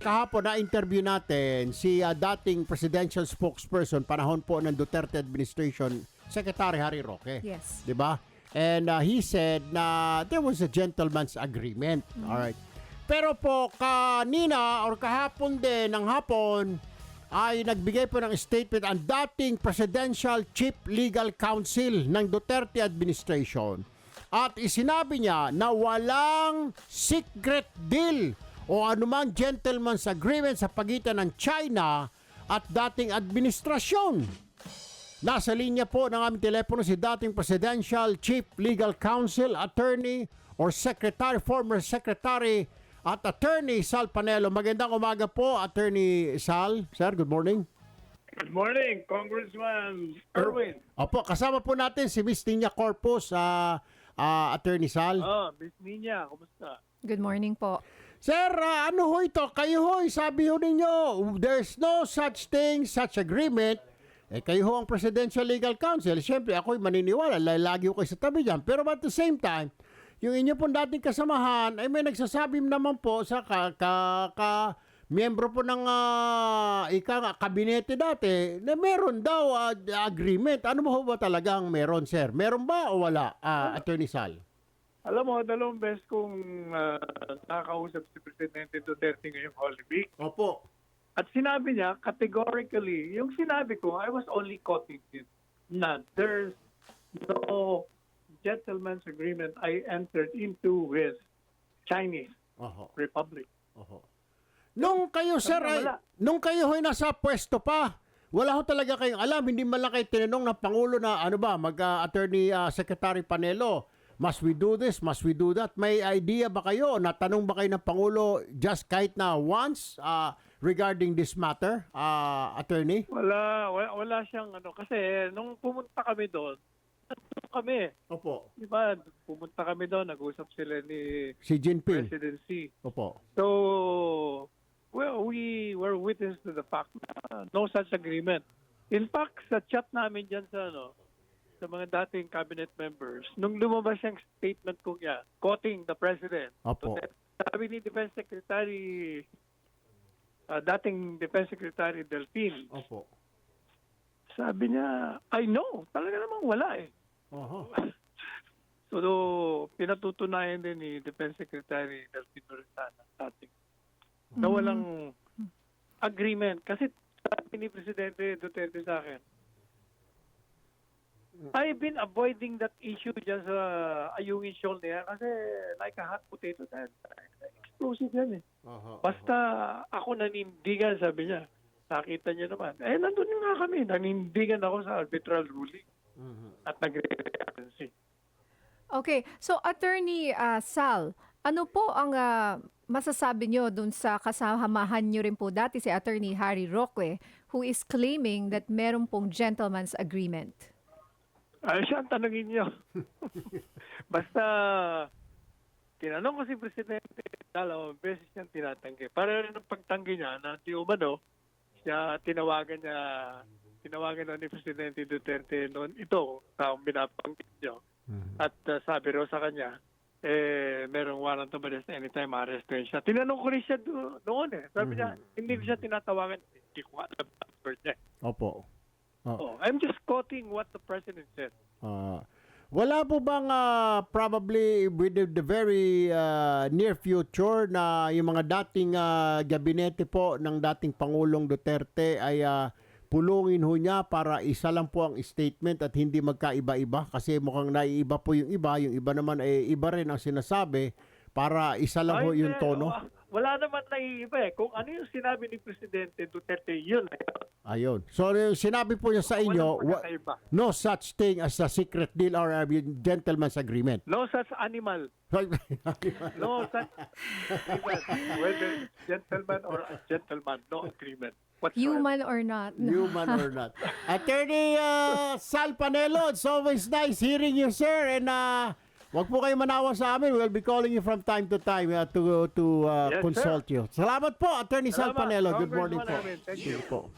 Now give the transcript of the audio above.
kahapon na interview natin si ah, dating presidential spokesperson panahon po ng Duterte administration, Secretary Harry Roque. Yes. 'Di ba? And uh, he said na there was a gentleman's agreement. All right. Pero po kanina or kahapon din ng hapon ay nagbigay po ng statement ang dating Presidential Chief Legal Counsel ng Duterte administration. At isinabi niya na walang secret deal o anumang gentleman's agreement sa pagitan ng China at dating administrasyon. Nasa linya po ng aming telepono si dating Presidential Chief Legal Counsel, Attorney or Secretary, former Secretary at Attorney Sal Panelo. Magandang umaga po, Attorney Sal. Sir, good morning. Good morning, Congressman Erwin. Opo, kasama po natin si Miss Tina Corpus, ah, ah, Attorney Sal. Oh, Miss Nina, kumusta? Good morning po. Sir, ah, ano ho ito? Kayo ho, sabi ho ninyo, there's no such thing, such agreement. Eh, kayo ho ang Presidential Legal Counsel. Siyempre, ako'y maniniwala. la- Lagi ho kayo sa tabi dyan. Pero at the same time, yung inyo pong dating kasamahan, ay may nagsasabi naman po sa ka, ka, ka miyembro po ng ah, ika kabinete dati na meron daw ah, agreement. Ano mo ho ba talagang meron, sir? Meron ba o wala, ah, Attorney Sal? Alam mo, dalawang beses kong uh, nakakausap si Presidente Duterte ngayong Holy Week. Opo. At sinabi niya, categorically, yung sinabi ko, I was only quoting it, na there's no gentleman's agreement I entered into with Chinese Oho. Republic. Oho. Nung kayo, sir, ay, nung kayo ho'y nasa pwesto pa, wala ho talaga kayong alam, hindi man lang kayo tinanong ng Pangulo na, ano ba, mag-attorney Secretary Panelo, must we do this, must we do that? May idea ba kayo, natanong ba kayo ng Pangulo just kahit na once uh, regarding this matter, uh, attorney? Wala, wala, wala siyang ano, kasi nung pumunta kami doon, nandun kami. Opo. Di ba, pumunta kami doon, nag-usap sila ni Si Jinping. presidency. Opo. So, well, we were witness to the fact na no such agreement. In fact, sa chat namin dyan sa, ano, sa mga dating cabinet members, nung lumabas yung statement ko niya, quoting the president, Opo. sabi ni Defense Secretary, ah, dating Defense Secretary Delfin, Opo. sabi niya, I know, talaga namang wala eh. Oho. So, pinatutunayan din ni Defense Secretary Delfin Loretana sa ating na walang agreement. Kasi sabi ni Presidente Duterte sa akin, I've been avoiding that issue dyan sa Ayungin Shoal na yan kasi like a hot potato dahil explosive yan eh. Oho. Basta ako nanindigan, sabi niya. Nakita niya naman. Eh, nandun nga kami. Nanindigan ako sa arbitral ruling Mhm. at nagre-reagency. Okay, so Attorney ah, Sal, ano po ang ah, masasabi nyo dun sa kasamahan nyo rin po dati si Attorney Harry Roque who is claiming that meron pong gentleman's agreement? Ay, siya ang tanongin niyo. Basta, tinanong ko si Presidente, dalawang beses siyang tinatanggi. Para rin ang pagtanggi niya na di umano, siya tinawagan niya, tinawagan na ni Presidente Duterte noon ito, taong binabanggit niyo. At uh, sabi raw sa kanya, eh, merong warrant of arrest anytime arrestin siya. Tinanong ko rin siya do- noon eh. Sabi niya, hindi siya tinatawagan. Hindi ko alam ang niya. Opo. Oh. Oh, I'm just quoting what the President said. Ah, wala po bang ah, probably within the very ah, near future na yung mga dating ah, gabinete po ng dating Pangulong Duterte ay ah, pulungin ho niya para isa lang po ang statement at hindi magkaiba-iba kasi mukhang naiiba po yung iba, yung iba naman ay iba rin ang sinasabi para isa lang ho Ay, yung hindi. tono. Wa- Wala naman naiiba eh. Kung ano yung sinabi ni Presidente Duterte, yun. Ayun. So yung sinabi po niya sa inyo, wa- no such thing as a secret deal or a gentleman's agreement. No such animal. No such agreement. Whether gentleman or a gentleman, no agreement. Whatsoever. Human or not? No. Human or not. Attorney uh, Sal Panelo, it's always nice hearing you, sir. And uh, wag po kayo manawa sa amin. We'll be calling you from time to time uh, to to uh, Yes, consult you. Salamat po, Attorney Sal Salamat, Panelo. Good morning po. Thank you. Po.